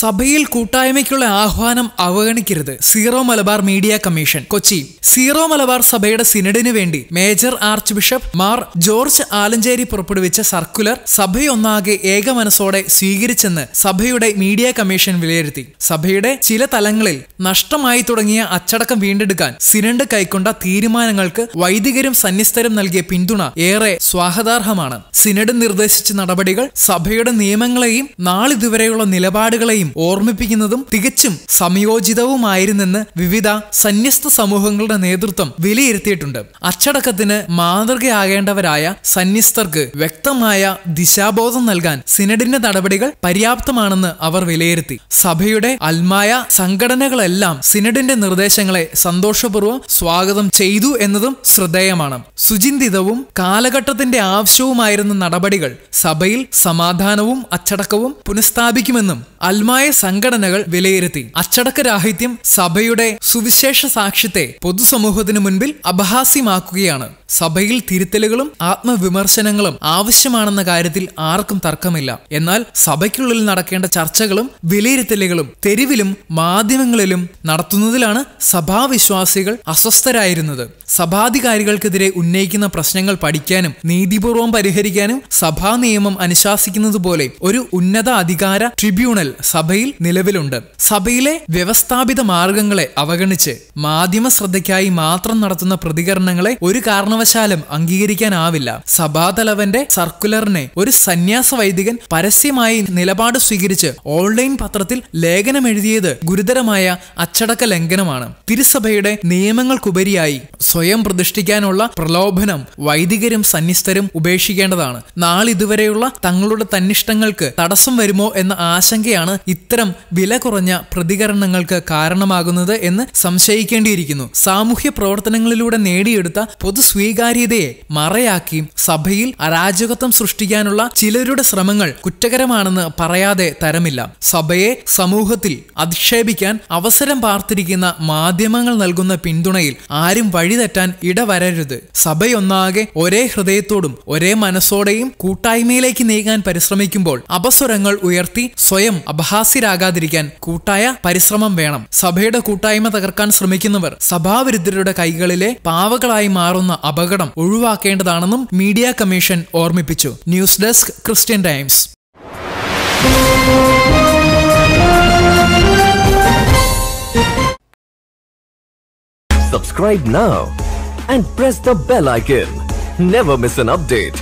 സഭയിൽ കൂട്ടായ്മയ്ക്കുള്ള ആഹ്വാനം അവഗണിക്കരുത്. Syro Malabar media commission Kochi. Syro Malabar സഭയുടെ സിനഡിനു വേണ്ടി major archbishop Mar George Alencherry പുറപ്പെടുവിച്ച സർക്കുലർ സഭയൊന്നാകെ ഏകമനസ്സോടെ സ്വീകരിച്ചെന്ന് സഭയുടെ മീഡിയ കമ്മീഷൻ വിലയിരുത്തി. സഭയുടെ ചില തലങ്ങളിൽ നഷ്ടമായി തുടങ്ങിയ അച്ചടക്കം വീണ്ടെടുക്കാൻ സിനഡ് കൈക്കൊണ്ട തീരുമാനങ്ങൾക്ക് വൈദികരും സന്യസ്തരും നൽകിയ പിന്തുണ ഏറെ സ്വാഗതാർഹമാണ്. സിനഡ് നിർദ്ദേശിച്ച നടപടികൾ സഭയുടെ നിയമങ്ങളെയും നാളിതുവരെയുള്ള നിലപാടുകളെയും ഓർമ്മിപ്പിക്കുന്നതും തികച്ചും സംയോജിതവുമായിരുന്നെന്ന് വിവിധ സന്യസ്ത സമൂഹങ്ങളുടെ നേതൃത്വം വിലയിരുത്തിയിട്ടുണ്ട്. അച്ചടക്കത്തിന് മാതൃകയാകേണ്ടവരായ സന്യസ്തർക്ക് വ്യക്തമായ ദിശാബോധം നൽകാൻ സിനഡിന്റെ നടപടികൾ പര്യാപ്തമാണെന്ന് അവർ വിലയിരുത്തി. സഭയുടെ അൽമായ സംഘടനകളെല്ലാം സിനഡിന്റെ നിർദ്ദേശങ്ങളെ സന്തോഷപൂർവം സ്വാഗതം ചെയ്തു എന്നതും ശ്രദ്ധേയമാണ്. സുചിന്തിതവും കാലഘട്ടത്തിന്റെ ആവശ്യവുമായിരുന്ന നടപടികൾ സഭയിൽ സമാധാനവും അച്ചടക്കവും പുനഃസ്ഥാപിക്കുമെന്നും അൽമായ സംഘടനകൾ വിലയിരുത്തി. അച്ചടക്കരാഹിത്യം സഭയുടെ സുവിശേഷ സാക്ഷ്യത്തെ പൊതുസമൂഹത്തിനു മുൻപിൽ അപഹാസ്യമാക്കുകയാണ്. സഭയിൽ തിരുത്തലുകളും ആത്മവിമർശനങ്ങളും ആവശ്യമാണെന്ന കാര്യത്തിൽ ആർക്കും തർക്കമില്ല. എന്നാൽ സഭയ്ക്കുള്ളിൽ നടക്കേണ്ട ചർച്ചകളും വിലയിരുത്തലുകളും തെരുവിലും മാധ്യമങ്ങളിലും നടത്തുന്നതിലാണ് സഭാവിശ്വാസികൾ അസ്വസ്ഥരായിരുന്നത്. സഭാധികാരികൾക്കെതിരെ ഉന്നയിക്കുന്ന പ്രശ്നങ്ങൾ പഠിക്കാനും നീതിപൂർവം പരിഹരിക്കാനും സഭാ നിയമം അനുശാസിക്കുന്നത് പോലെ ഒരു ഉന്നത അധികാര ട്രിബ്യൂണൽ സഭയിൽ നിലവിലുണ്ട്. സഭയിലെ വ്യവസ്ഥാപിത മാർഗങ്ങളെ അവഗണിച്ച് മാധ്യമ ശ്രദ്ധയ്ക്കായി മാത്രം നടത്തുന്ന പ്രതികരണങ്ങളെ ഒരു കാരണവശാലും അംഗീകരിക്കാനാവില്ല. സഭാതലവന്റെ സർക്കുലറിനെ ഒരു സന്യാസ വൈദികൻ പരസ്യമായി നിലപാട് സ്വീകരിച്ച് ഓൺലൈൻ പത്രത്തിൽ ലേഖനം എഴുതിയത് ഗുരുതരമായ അച്ചടക്ക ലംഘനമാണ്. തിരുസഭയുടെ നിയമങ്ങൾക്കുപരിയായി സ്വയം പ്രതിഷ്ഠിക്കാനുള്ള പ്രലോഭനം വൈദികരും സന്യസ്തരും ഉപേക്ഷിക്കേണ്ടതാണ്. നാളിതുവരെയുള്ള തങ്ങളുടെ തന്നിഷ്ടങ്ങൾക്ക് തടസ്സം വരുമോ എന്ന ആശങ്കയാണ് ഇത്തരം വില കുറഞ്ഞ പ്രതികരണങ്ങൾക്ക് കാരണമാകുന്നത് എന്ന് സംശയിക്കേണ്ടിയിരിക്കുന്നു. സാമൂഹ്യ പ്രവർത്തനങ്ങളിലൂടെ നേടിയെടുത്ത പൊതു സ്വീകാര്യതയെ മറയാക്കി സഭയിൽ അരാജകത്വം സൃഷ്ടിക്കാനുള്ള ചിലരുടെ ശ്രമങ്ങൾ കുറ്റകരമാണെന്ന് പറയാതെ തരമില്ല. സഭയെ സമൂഹത്തിൽ അധിക്ഷേപിക്കാൻ അവസരം പാർത്തിരിക്കുന്ന മാധ്യമങ്ങൾ നൽകുന്ന പിന്തുണയിൽ ആരും വഴിതെറ്റാൻ ഇടവരരുത്. സഭയൊന്നാകെ ഒരേ ഹൃദയത്തോടും ഒരേ മനസ്സോടെയും കൂട്ടായ്മയിലേക്ക് നീങ്ങാൻ പരിശ്രമിക്കുമ്പോൾ അപസ്വരങ്ങൾ ഉയർത്തി സ്വയം അപഹാസ്യരാകാതിരിക്കാൻ കൂട്ടായ പരിശ്രമം വേണം സഭയുടെ കൂട്ടായ്മ തകർക്കാൻ ശ്രമിക്കുന്നവർ സഭാവിരുദ്ധരുടെ കൈകളിലെ പാവകളായി മാറുന്ന അപകടം ഒഴിവാക്കേണ്ടതാണെന്നും മീഡിയ കമ്മീഷൻ ഓർമ്മിപ്പിച്ചു news desk Christian Times Subscribe now and press the bell icon. Never miss an update.